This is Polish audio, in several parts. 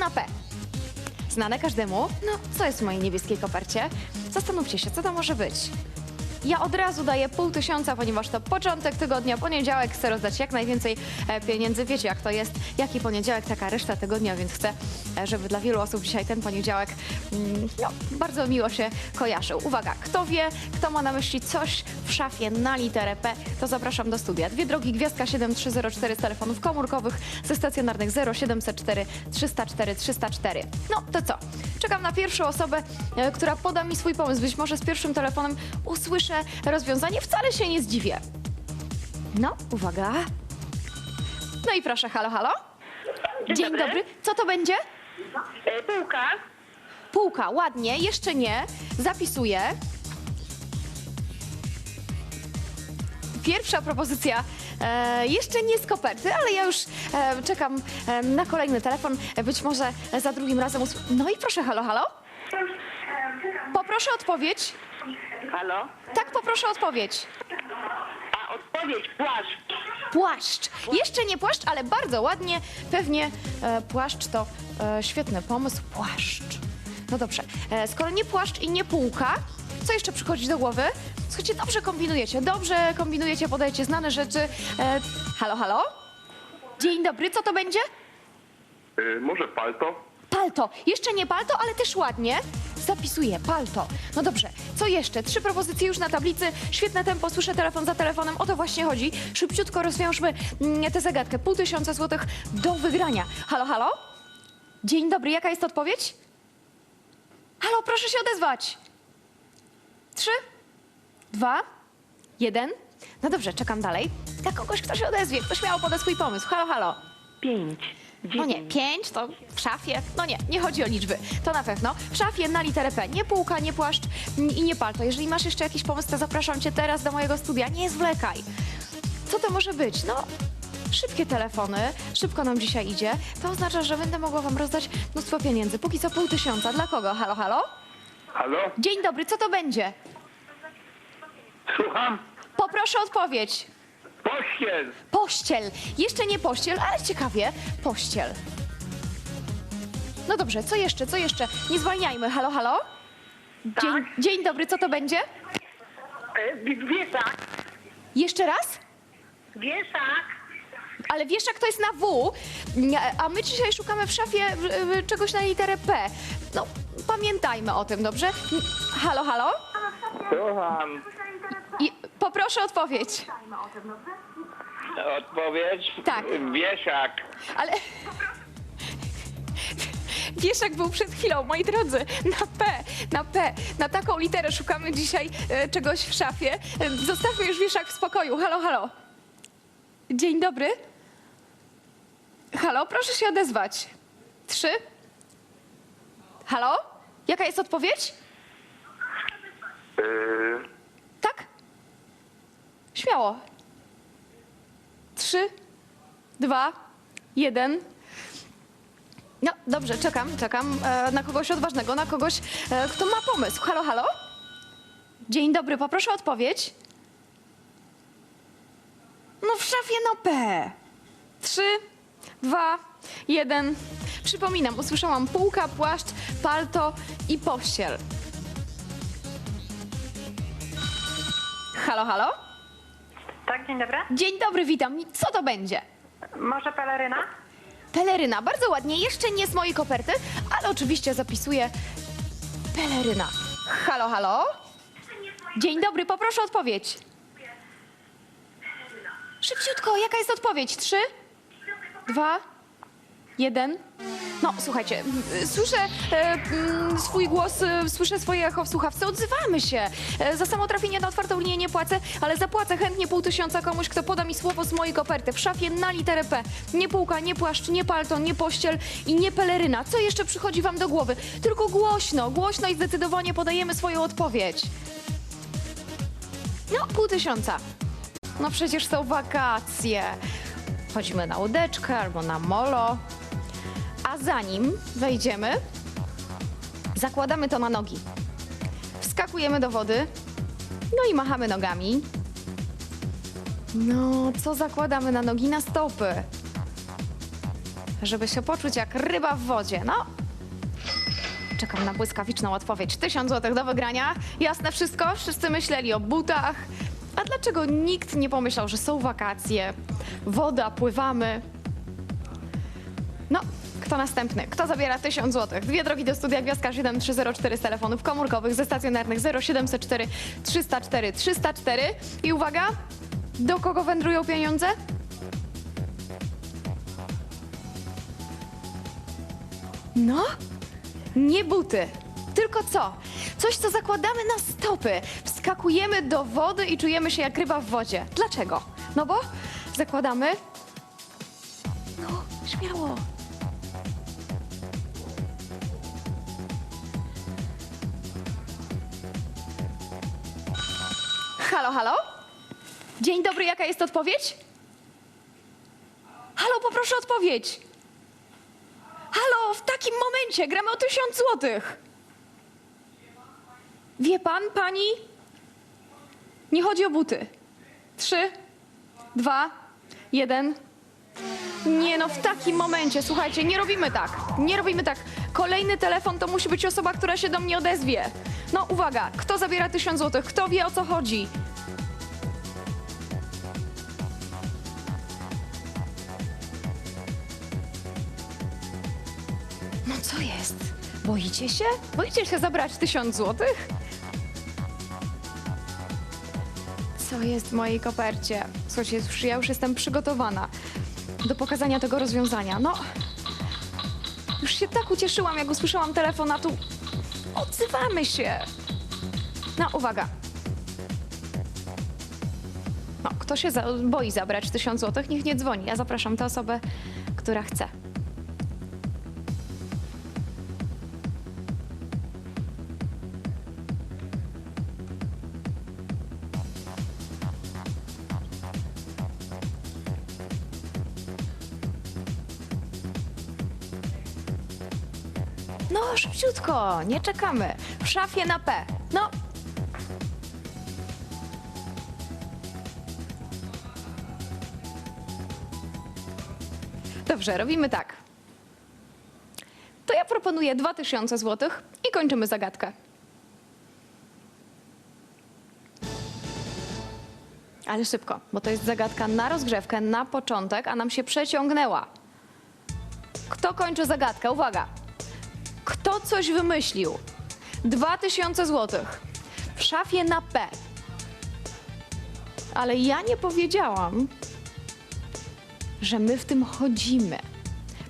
na P. Znane każdemu? No, co jest w mojej niebieskiej kopercie? Zastanówcie się, co to może być. Ja od razu daję pół tysiąca, ponieważ to początek tygodnia, poniedziałek, chcę rozdać jak najwięcej e, pieniędzy. Wiecie, jak to jest, jaki poniedziałek, taka reszta tygodnia, więc chcę, e, żeby dla wielu osób dzisiaj ten poniedziałek mm, no, bardzo miło się kojarzył. Uwaga, kto wie, kto ma na myśli coś w szafie na literę P, to zapraszam do studia. Dwie drogi, gwiazdka 7304 z telefonów komórkowych, ze stacjonarnych 0704 304 304. No to co? Czekam na pierwszą osobę, e, która poda mi swój pomysł. Być może z pierwszym telefonem usłyszę rozwiązanie. Wcale się nie zdziwię. No, uwaga. No i proszę, halo, halo. Dzień dobry. Co to będzie? E, Bułka. Półka, ładnie, jeszcze nie. Zapisuję. Pierwsza propozycja. E, jeszcze nie z koperty, ale ja już e, czekam e, na kolejny telefon. E, Być może za drugim razem. Us- no i proszę, halo, halo. Poproszę odpowiedź. Halo? Tak, poproszę odpowiedź. A odpowiedź płaszcz. Płaszcz. Jeszcze nie płaszcz, ale bardzo ładnie. Pewnie e, płaszcz to e, świetny pomysł. Płaszcz. No dobrze. E, skoro nie płaszcz i nie półka, co jeszcze przychodzi do głowy? Słuchajcie, dobrze kombinujecie, dobrze kombinujecie, podajecie znane rzeczy. E, halo, halo? Dzień dobry, co to będzie? Y, może palto? Palto. Jeszcze nie palto, ale też ładnie. Zapisuję, palto. No dobrze, co jeszcze? Trzy propozycje już na tablicy. Świetne tempo, słyszę telefon za telefonem. O to właśnie chodzi. Szybciutko rozwiążmy mm, tę zagadkę. Pół tysiąca złotych do wygrania. Halo, halo? Dzień dobry, jaka jest odpowiedź? Halo, proszę się odezwać. Trzy, dwa, jeden. No dobrze, czekam dalej. Dla kogoś, kto się odezwie, ktoś miał podać swój pomysł. Halo, halo. Pięć. No nie, pięć to w szafie. No nie, nie chodzi o liczby. To na pewno. W szafie na literę P. Nie półka, nie płaszcz i nie palto. Jeżeli masz jeszcze jakiś pomysł, to zapraszam cię teraz do mojego studia. Nie zwlekaj. Co to może być? No, szybkie telefony. Szybko nam dzisiaj idzie. To oznacza, że będę mogła wam rozdać mnóstwo pieniędzy. Póki co pół tysiąca. Dla kogo? Halo, halo? Halo? Dzień dobry, co to będzie? Słucham? Poproszę odpowiedź. Pościel! Pościel. Jeszcze nie pościel, ale ciekawie, pościel. No dobrze, co jeszcze, co jeszcze? Nie zwalniajmy. Halo, halo? Dzień, dzień dobry, co to będzie? E, wi- wieszak. Jeszcze raz? Wieszak. Ale wieszak to jest na W, a my dzisiaj szukamy w szafie y, y, czegoś na literę P. No, pamiętajmy o tym, dobrze? N- Halo, halo? Słucham. I poproszę odpowiedź. Odpowiedź? Tak. Wieszak. Ale... Wieszak był przed chwilą, moi drodzy, na P, na P. Na taką literę szukamy dzisiaj e, czegoś w szafie. E, Zostawmy już wieszak w spokoju. Halo, halo. Dzień dobry. Halo, proszę się odezwać. Trzy. Halo? Jaka jest odpowiedź? Y, Tak? Śmiało. Trzy, dwa, jeden. No, dobrze, czekam, czekam e, na kogoś odważnego, na kogoś, e, kto ma pomysł. Halo, halo? Dzień dobry, poproszę o odpowiedź. No w szafie no P. Trzy, dwa, jeden. Przypominam, usłyszałam półka, płaszcz, palto i pościel. Halo, halo? Tak, dzień dobry. Dzień dobry, witam. Co to będzie? Może peleryna? Peleryna. Bardzo ładnie. Jeszcze nie z mojej koperty, ale oczywiście zapisuję peleryna. Halo, halo? Dzień dobry, poproszę odpowiedź. Szybciutko, jaka jest odpowiedź? Trzy, dwa, jeden. No, słuchajcie, m, słyszę e, m, swój głos, e, słyszę swoje echo w słuchawce, odzywamy się. E, za samo trafienie na otwartą linię nie płacę, ale zapłacę chętnie pół tysiąca komuś, kto poda mi słowo z mojej koperty w szafie na literę P. Nie półka, nie płaszcz, nie palto, nie pościel i nie peleryna. Co jeszcze przychodzi wam do głowy? Tylko głośno, głośno i zdecydowanie podajemy swoją odpowiedź. No, pół tysiąca. No przecież są wakacje. Chodzimy na łódeczkę albo na molo. A zanim wejdziemy, zakładamy to na nogi. Wskakujemy do wody, no i machamy nogami. No, co zakładamy na nogi? Na stopy. żeby się poczuć jak ryba w wodzie. No, czekam na błyskawiczną odpowiedź. 1000 zł do wygrania. Jasne wszystko? Wszyscy myśleli o butach. A dlaczego nikt nie pomyślał, że są wakacje, woda, pływamy? Kto następny? Kto zabiera 1000 zł? Dwie drogi do studia Gwiazdka 7304 z telefonów komórkowych, ze stacjonarnych 0704 304 304. I uwaga, do kogo wędrują pieniądze? No, nie buty. Tylko co? Coś, co zakładamy na stopy. Wskakujemy do wody i czujemy się jak ryba w wodzie. Dlaczego? No bo zakładamy. No, śmiało. Halo, halo? Dzień dobry, jaka jest odpowiedź? Halo, poproszę odpowiedź. Halo, w takim momencie gramy o tysiąc złotych. Wie pan, pani? Nie chodzi o buty. Trzy, dwa, jeden. Nie no, w takim momencie, słuchajcie, nie robimy tak. Nie robimy tak. Kolejny telefon to musi być osoba, która się do mnie odezwie. No uwaga, kto zabiera tysiąc złotych? Kto wie o co chodzi? No co jest? Boicie się? Boicie się zabrać tysiąc złotych? Co jest w mojej kopercie? Słuchajcie, już, ja już jestem przygotowana do pokazania tego rozwiązania. No, już się tak ucieszyłam, jak usłyszałam telefon, a tu odzywamy się. No, uwaga. No, kto się za boi zabrać tysiąc złotych, niech nie dzwoni. Ja zapraszam tę osobę, która chce. Szybciutko, nie czekamy. W szafie na P. No. Dobrze, robimy tak. To ja proponuję 2000 zł i kończymy zagadkę. Ale szybko, bo to jest zagadka na rozgrzewkę, na początek, a nam się przeciągnęła. Kto kończy zagadkę? Uwaga! Kto coś wymyślił? 2000 zł w szafie na P. Ale ja nie powiedziałam, że my w tym chodzimy.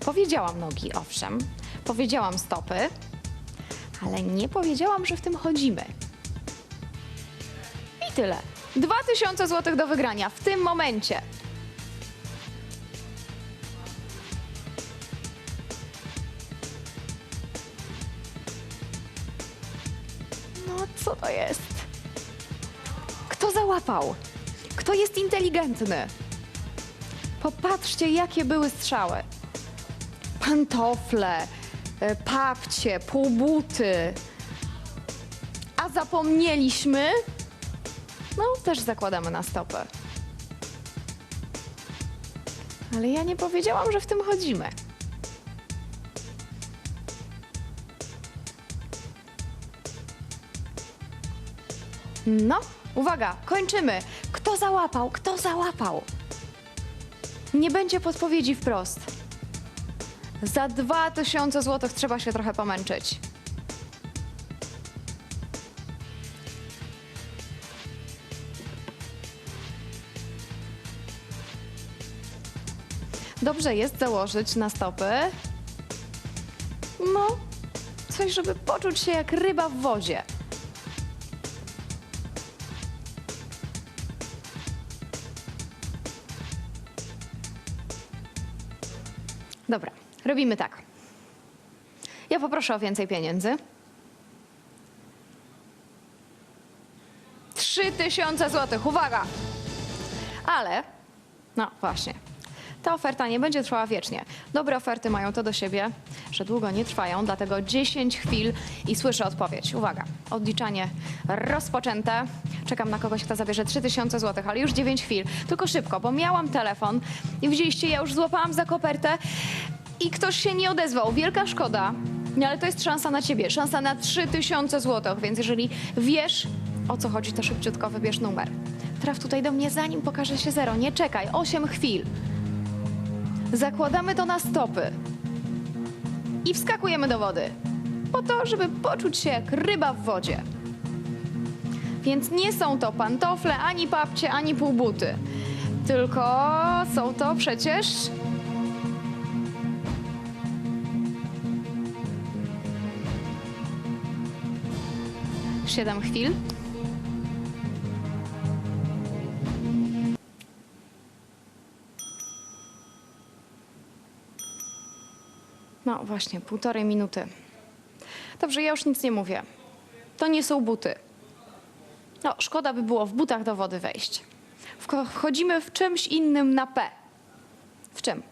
Powiedziałam nogi, owszem, powiedziałam stopy, ale nie powiedziałam, że w tym chodzimy. I tyle. 2000 zł do wygrania w tym momencie. No, co to jest? Kto załapał? Kto jest inteligentny? Popatrzcie, jakie były strzały. Pantofle, e, papcie, półbuty. A zapomnieliśmy? No, też zakładamy na stopę. Ale ja nie powiedziałam, że w tym chodzimy. No, uwaga, kończymy. Kto załapał? Kto załapał? Nie będzie podpowiedzi wprost. Za 2000 zł trzeba się trochę pomęczyć. Dobrze jest założyć na stopy. No, coś, żeby poczuć się jak ryba w wodzie. Robimy tak. Ja poproszę o więcej pieniędzy. Trzy tysiące złotych, uwaga! Ale, no właśnie, ta oferta nie będzie trwała wiecznie. Dobre oferty mają to do siebie, że długo nie trwają, dlatego 10 chwil i słyszę odpowiedź. Uwaga, odliczanie rozpoczęte. Czekam na kogoś, kto zabierze 3000 zł, ale już 9 chwil. Tylko szybko, bo miałam telefon i widzieliście, ja już złapałam za kopertę. I ktoś się nie odezwał. Wielka szkoda. No ale to jest szansa na ciebie, szansa na 3000 zł, więc jeżeli wiesz o co chodzi, to szybciutko wybierz numer. Traf tutaj do mnie, zanim pokaże się zero. Nie czekaj, 8 chwil. Zakładamy to na stopy i wskakujemy do wody. Po to, żeby poczuć się jak ryba w wodzie. Więc nie są to pantofle, ani papcie, ani półbuty. Tylko są to przecież Siedem chwil. No właśnie, półtorej minuty. Dobrze, ja już nic nie mówię. To nie są buty. No, szkoda by było w butach do wody wejść. Wchodzimy w czymś innym na P. W czym?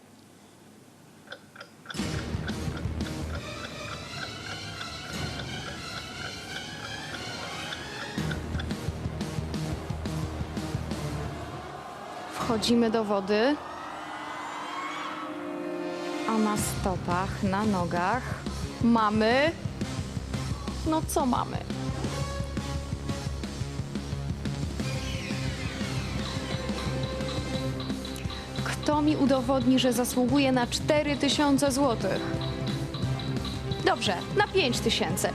Wchodzimy do wody. A na stopach, na nogach mamy. No co mamy? Kto mi udowodni, że zasługuje na 4000 zł? Dobrze, na 5000.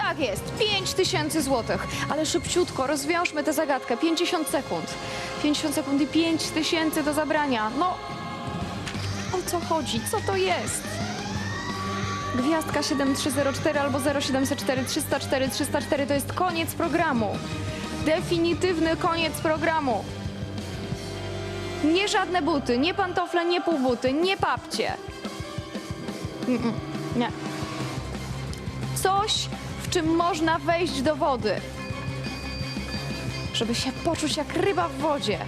Tak jest, 5000 zł. Ale szybciutko, rozwiążmy tę zagadkę. 50 sekund. 50 sekund i 5000 do zabrania. No, o co chodzi? Co to jest? Gwiazdka 7304 albo 0704 304 304 to jest koniec programu. Definitywny koniec programu. Nie żadne buty, nie pantofle, nie półbuty, nie papcie. Mm-mm, nie. Coś, w czym można wejść do wody. Żeby się poczuć jak ryba w wodzie.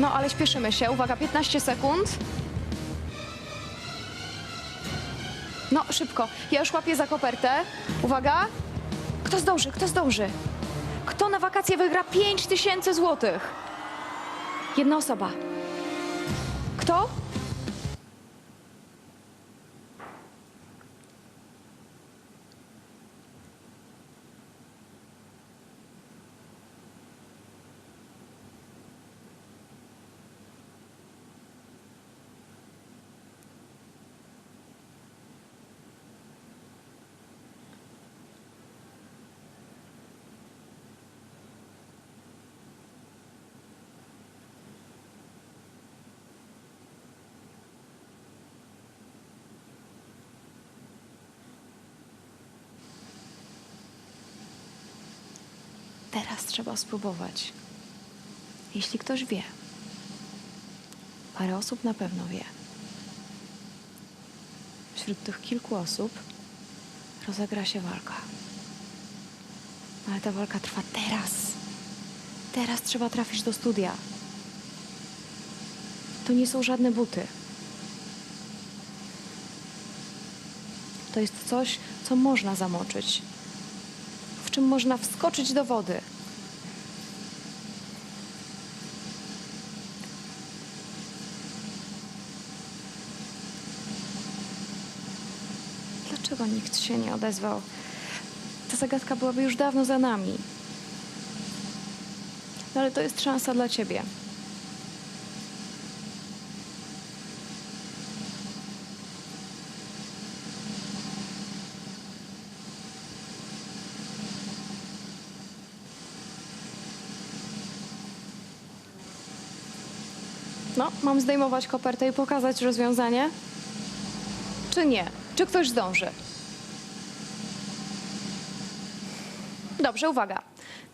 No ale śpieszymy się. Uwaga, 15 sekund. No, szybko. Ja już łapię za kopertę. Uwaga. Kto zdąży? Kto zdąży? Kto na wakacje wygra 5000 złotych? Jedna osoba. Kto? Teraz trzeba spróbować. Jeśli ktoś wie, parę osób na pewno wie. Wśród tych kilku osób rozegra się walka. Ale ta walka trwa teraz. Teraz trzeba trafić do studia. To nie są żadne buty. To jest coś, co można zamoczyć w czym można wskoczyć do wody. Dlaczego nikt się nie odezwał? Ta zagadka byłaby już dawno za nami. No ale to jest szansa dla ciebie. No, mam zdejmować kopertę i pokazać rozwiązanie? Czy nie? Czy ktoś zdąży? Dobrze, uwaga.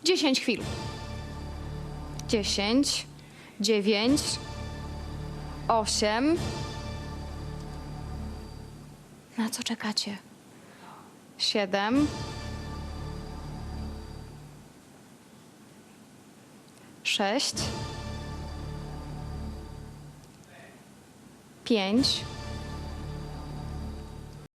10 chwil. 10, 9, 8. Na co czekacie? 7. 6. pięć,